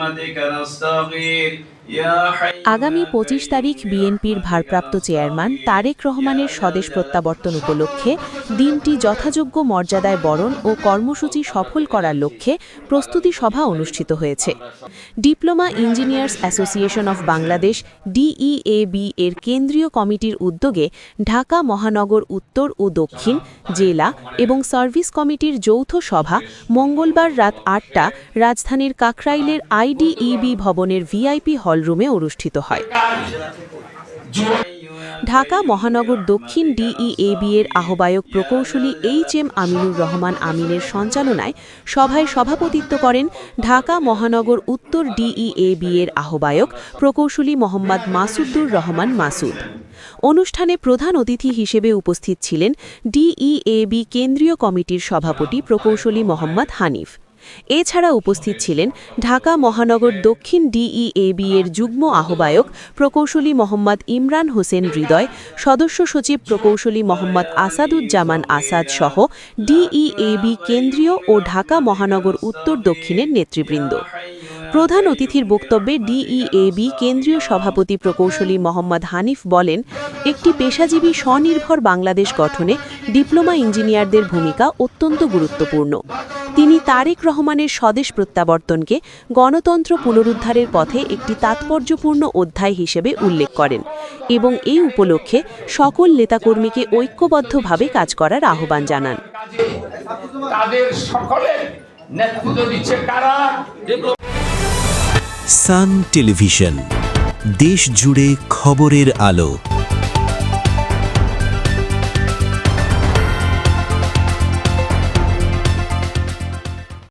برحمتك نستغيث يا حي আগামী পঁচিশ তারিখ বিএনপির ভারপ্রাপ্ত চেয়ারম্যান তারেক রহমানের স্বদেশ প্রত্যাবর্তন উপলক্ষে দিনটি যথাযোগ্য মর্যাদায় বরণ ও কর্মসূচি সফল করার লক্ষ্যে প্রস্তুতি সভা অনুষ্ঠিত হয়েছে। Diploma engineers association of Bangladesh, DEAB এর কেন্দ্রীয় কমিটির উদ্যোগে ঢাকা মহানগর উত্তর ও দক্ষিণ জেলা এবং সার্ভিস কমিটির যৌথ সভা মঙ্গলবার রাত আটটা রাজধানীর কাকরাইলের আইডিইবি ভবনের ভিআইপি হলরুমে অনুষ্ঠিত হয়। ঢাকা মহানগর দক্ষিণ ডিইএবি এর আহ্বায়ক প্রকৌশলী এইচ এম আমিনুর রহমান আমিনের সঞ্চালনায় সভায় সভাপতিত্ব করেন ঢাকা মহানগর উত্তর ডিইএবি এর আহ্বায়ক প্রকৌশলী মোহাম্মদ মাসুদ্দুর রহমান মাসুদ। অনুষ্ঠানে প্রধান অতিথি হিসেবে উপস্থিত ছিলেন ডিইএবি কেন্দ্রীয় কমিটির সভাপতি প্রকৌশলী মোহাম্মদ হানিফ। এছাড়া উপস্থিত ছিলেন ঢাকা মহানগর দক্ষিণ ডিইএবি এর যুগ্ম আহ্বায়ক প্রকৌশলী মোহাম্মদ ইমরান হোসেন হৃদয়, সদস্য সচিব প্রকৌশলী মোহাম্মদ আসাদুজ্জামান আসাদ সহ ডিইএবি কেন্দ্রীয় ও ঢাকা মহানগর উত্তর দক্ষিণের নেতৃবৃন্দ। প্রধান অতিথির বক্তব্যে ডিইএবি কেন্দ্রীয় সভাপতি প্রকৌশলী মোহাম্মদ হানিফ বলেন, একটি পেশাজীবী স্বনির্ভর বাংলাদেশ গঠনে ডিপ্লোমা ইঞ্জিনিয়ারদের ভূমিকা অত্যন্ত গুরুত্বপূর্ণ। তিনি তারেক রহমানের স্বদেশ প্রত্যাবর্তনকে গণতন্ত্র পুনরুদ্ধারের পথে একটি তাৎপর্যপূর্ণ অধ্যায় হিসেবে উল্লেখ করেন এবং এই উপলক্ষে সকল নেতাকর্মীকে ঐক্যবদ্ধভাবে কাজ করার আহ্বান জানান। তাদের সকলের নেতৃত্ব দিচ্ছে কারা? সান টেলিভিশন দেশ জুড়ে খবরের আলো।